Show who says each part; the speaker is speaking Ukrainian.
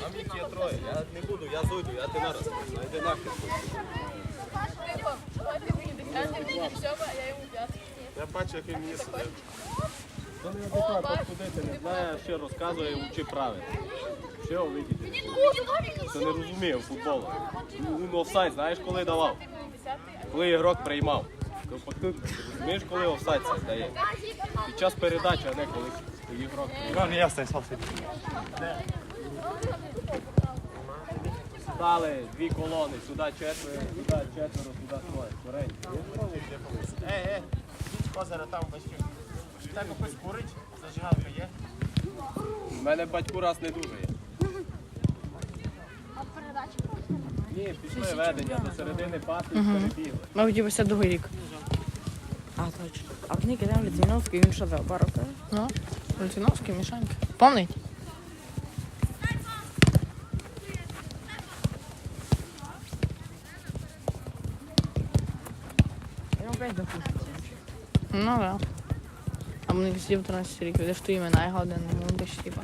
Speaker 1: Там їх є троє. Я не буду, я зойду, я ти нараз. Йди нахер. Я бачу, як він їсть. Хто не адекватно ходити, не знає, що розказує, учи правильно. Що видіти? Хто не розуміє футболу. Ну, офсайд, знаєш, коли давав? Коли ігрок приймав. Ти розумієш, коли офсайд це дає? Під час передачі, а не коли приймав.
Speaker 2: No, nie jesteś.
Speaker 1: Стали дві колони, сюди четверо, сюди четверо, сюди троє. Скоренько.
Speaker 2: Ej, idź kozera tam weźmy. Tego ktoś kurzyć? Zażynalka je?
Speaker 1: У мене батьку раз не дуже є. Ні, пішли ведення до середини паси перебігли.
Speaker 3: Мабуть, 52 рік. А, точно. А книги там Літвіновський, він що за пару Ну, Помний? Я опять допустим. Ну да. А мені сидів 13 рік, де ж ти імена його один, ну десь типа.